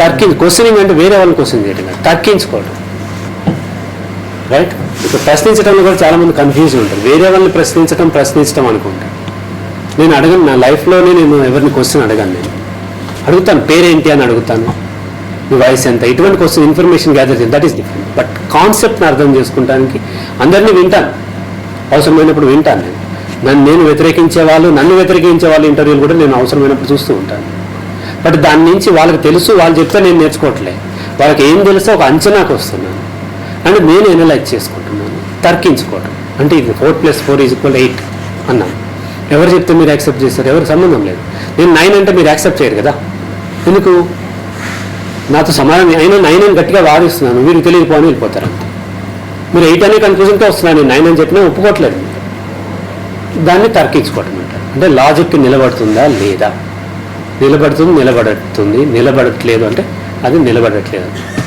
తర్కి questioning అంటే వేరే వాళ్ళని క్వశ్చన్ చేయడం తర్కించుకోవడం రైట్ ఇప్పుడు ప్రశ్నించడంలో కూడా చాలా మంది కన్ఫ్యూజ్ ఉంటారు. వేరే వాళ్ళని ప్రశ్నించడం ప్రశ్నించడం అనుకుంటా. నేను అడగను నా లైఫ్లోనే నేను ఎవరిని క్వశ్చన్ అడగాను నేను. అడుగుతాను పేరేంటి అని అడుగుతాను. మీ వయసు ఎంత? ఇటువంటి question information gather that is different but కాన్సెప్ట్ని అర్థం చేసుకుంటానికి అందరినీ వింటాను. అవసరమైనప్పుడు వింటాను నేను. నన్ను నేను వ్యతిరేకించే వాళ్ళు నన్ను వ్యతిరేకించే వాళ్ళు ఇంటర్వ్యూలు కూడా నేను అవసరమైనప్పుడు చూస్తూ ఉంటాను. బట్ దాని నుంచి వాళ్ళకి తెలుసు వాళ్ళు చెప్తే నేను నేర్చుకోవట్లే. వాళ్ళకి ఏం తెలుసో ఒక అంచనాకు వస్తున్నాను. అంటే నేను ఎనలైజ్ చేసుకుంటున్నాను తర్కించుకోవడం అంటే ఇది four plus four is equal eight అన్నాను. ఎవరు చెప్తే మీరు యాక్సెప్ట్ చేస్తారు ఎవరికి సంబంధం లేదు. నేను నైన్ అంటే మీరు యాక్సెప్ట్ చేయరు కదా. ఎందుకు? నాతో సమాధానం అయినా నైన్ అని గట్టిగా వాదిస్తున్నాను. మీరు తెలియకపోని వెళ్ళిపోతారు అంతే. మీరు ఎయిట్ అనే కన్ఫ్యూజన్తో వస్తున్నాను. నేను నైన్ అని చెప్పినా ఒప్పుకోవట్లేదు. దాన్ని తర్కించుకోవటం అంటారు. అంటే లాజిక్ నిలబడుతుందా లేదా? నిలబడుతుంది నిలబడుతుంది నిలబడట్లేదు అంటే అది నిలబడట్లేదు.